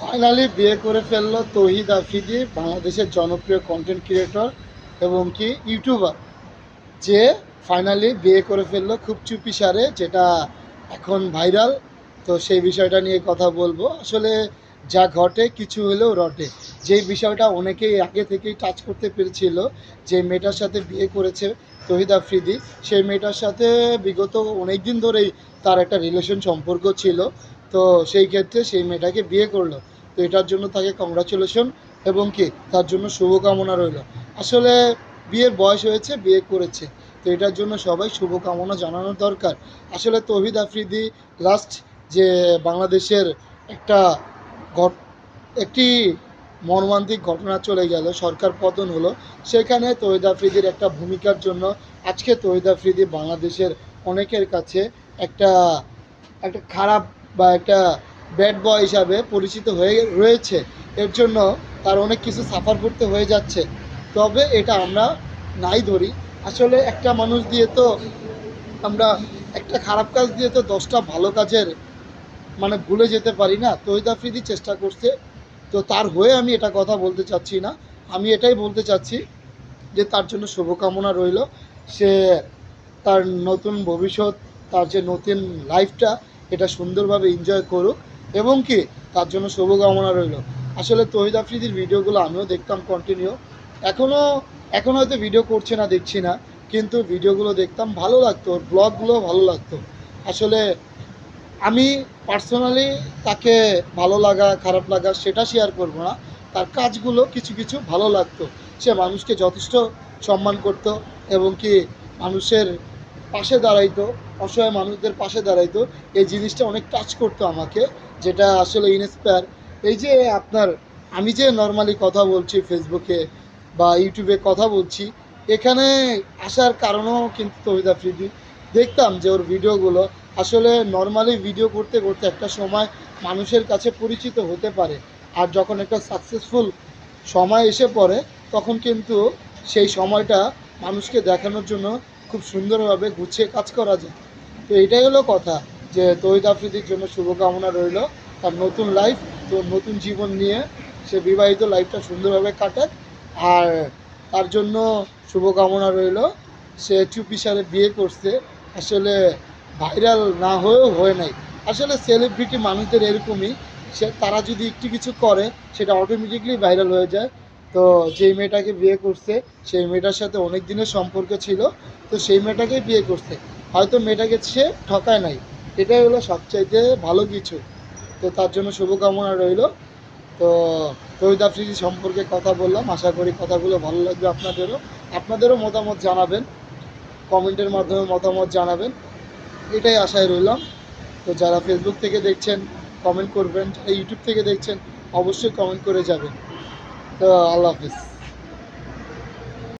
Finally বিয়ে করে ফেলল তহিদ আফ্রিদি, বাংলাদেশের জনপ্রিয় কন্টেন্ট ক্রিয়েটর এবং কি ইউটিউবার যে ফাইনালি বিয়ে করে ফেলল খুব চুপি সারে, যেটা এখন ভাইরাল তো সেই বিষয়টা নিয়ে কথা বলব। আসলে যা ঘটে, কিছু হলেও রটে। যেই বিষয়টা অনেকেই আগে থেকেই টাচ করতে পেরেছিল, যে মেয়েটার সাথে বিয়ে করেছে তহিদ আফ্রিদি, সেই মেয়েটার সাথে বিগত অনেক দিন ধরেই তার একটা রিলেশন সম্পর্ক ছিল। তো সেই ক্ষেত্রে সেই মেয়েটাকে বিয়ে করল। তো এটার জন্য তাকে কংগ্রাচুলেশন এবং কি তার জন্য শুভকামনা রইল। আসলে বিয়ের বয়স হয়েছে, বিয়ে করেছে। তো এটার জন্য সবাই শুভকামনা জানানো দরকার। আসলে তহিদ আফ্রিদি লাস্ট যে বাংলাদেশের একটা ঘট, একটি মর্মান্তিক ঘটনা চলে গেল, সরকার পতন হলো। সেখানে তহিদ আফ্রিদির একটা ভূমিকার জন্য আজকে তহিদ আফ্রিদি বাংলাদেশের অনেকের কাছে একটা একটা খারাপ বা একটা ব্যাড বয় হিসাবে পরিচিত হয়ে রয়েছে, এর জন্য তার অনেক কিছু সাফার করতে হয়ে যাচ্ছে। তবে এটা আমরা নাই ধরি। আসলে একটা মানুষ দিয়ে তো আমরা একটা খারাপ কাজ দিয়ে তো দশটা ভালো কাজের মানে ভুলে যেতে পারি না তহিদ আফ্রিদি চেষ্টা করছে। তো তার হয়ে আমি এটা কথা বলতে চাচ্ছি না। আমি এটাই বলতে চাচ্ছি যে তার জন্য শুভকামনা রইল। সে তার নতুন ভবিষ্যৎ, তার যে নতুন লাইফটা এটা সুন্দরভাবে এনজয় করুক এবং কি তার জন্য শুভকামনা রইল। আসলে তহিদ আফ্রিদির ভিডিওগুলো আমিও দেখতাম কন্টিনিউ এখনও এখন হয়তো ভিডিও করছে না, দেখছি না, কিন্তু ভিডিওগুলো দেখতাম, ভালো লাগতো, ওর ব্লগগুলো ভালো লাগতো। আসলে আমি পার্সোনালি তাকে ভালো লাগা, খারাপ লাগা সেটা শেয়ার করব না। তার কাজগুলো কিছু কিছু ভালো লাগতো। সে মানুষকে যথেষ্ট সম্মান করতো এবং কি মানুষের পাশে দাঁড়াইতো, অসহায় মানুষদের পাশে দাঁড়াইতো, এই জিনিসটা অনেক টাচ করতো আমাকে, যেটা আসলে ইন্সপায়ার এই যে আপনার, আমি যে নর্মালি কথা বলছি ফেসবুকে বা ইউটিউবে কথা বলছি, এখানে আসার কারণও কিন্তু তহিদ আফ্রিদি দেখতাম যে ওর ভিডিওগুলো, আসলে নর্মালি ভিডিও করতে করতে একটা সময় মানুষের কাছে পরিচিত হতে পারে। আর যখন একটা সাকসেসফুল সময় এসে পড়ে, তখন কিন্তু সেই সময়টা মানুষকে দেখানোর জন্য খুব সুন্দরভাবে গুছিয়ে কাজ করা যায়। তো এটাই হলো কথা যে তহিদ আফ্রিদির জন্য শুভকামনা রইল। তার নতুন লাইফ তো নতুন জীবন নিয়ে সে বিবাহিত লাইফটা সুন্দরভাবে কাটাক। আর তার জন্য শুভকামনা রইল। সে চুপি চুপিসারে বিয়ে করছে। আসলে ভাইরাল না হয়েও হয় নাই। আসলে সেলিব্রিটি মানুষদের এরকমই। সে, তারা যদি একটু কিছু করে, সেটা অটোমেটিকলি ভাইরাল হয়ে যায়। তো যেই মেয়েটাকে বিয়ে করছে, সেই মেয়েটার সাথে অনেক দিনের সম্পর্ক ছিল, তো সেই মেয়েটাকেই বিয়ে করছে। হয়তো মেয়েটাকে সে ঠকায় নাই। এটাই হলো সবচাইতে ভালো কিছু। তো তার জন্য শুভকামনা রইল। তো তহিদ আফ্রিদি সম্পর্কে কথা বললাম। আশা করি কথাগুলো ভালো লাগবে আপনাদেরও। আপনাদেরও মতামত জানাবেন। কমেন্টের মাধ্যমে মতামত জানাবেন। এটাই আশায় রইলাম। তো যারা ফেসবুক থেকে দেখছেন কমেন্ট করবেন ইউটিউব থেকে দেখছেন, অবশ্যই কমেন্ট করে যাবেন। তো আল্লাহ হাফিজ।